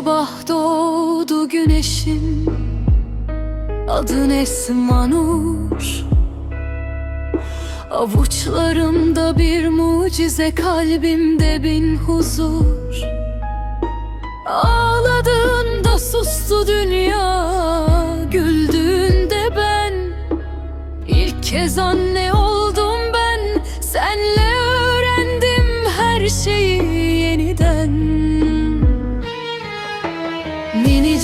sabah doğdu güneşin Adın Esma Nur. Avuçlarımda bir mucize kalbimde bin huzur. Ağladığında sustu dünya Güldüğünde ben. İlk kez anne oldum ben Senle öğrendim her şeyi yeniden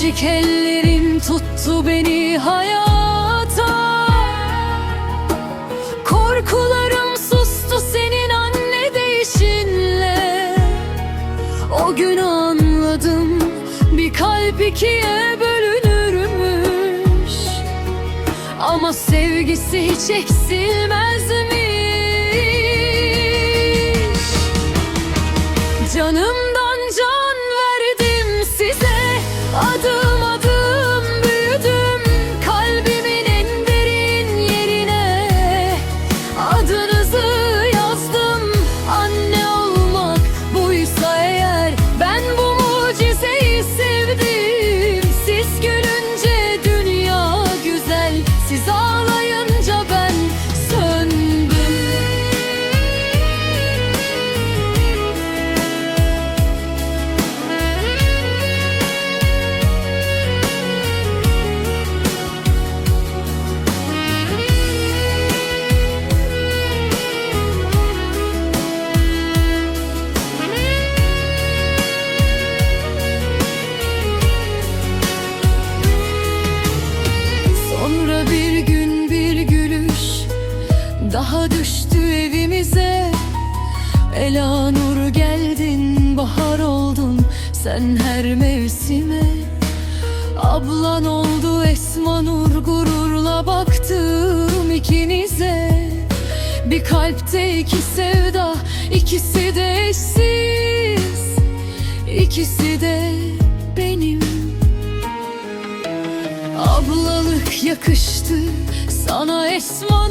Minicik ellerin tuttu beni hayata. Korkularım sustu senin anne değişinle. O gün anladım bir kalp ikiye bölünürmüş. Ama sevgisi hiç Canımdan Daha düştü evimize. Ela Nur geldin bahar oldun Sen her mevsime. Ablan oldu Esma Nur gururla baktım ikinize. Bir kalpte iki sevda ikisi de eşsiz. İkisi de benim. Ablalık yakıştı sana Esma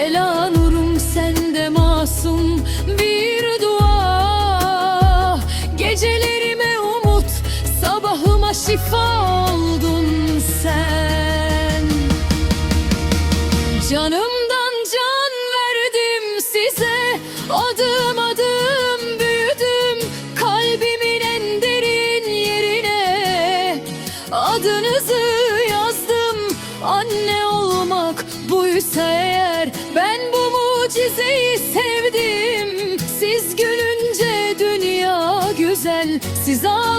Ela nurum sende masum bir dua. Gecelerime umut sabahıma şifa oldun sen. Canımdan can verdim size adım adım büyüdüm Kalbimin en derin yerine. Adınızı is all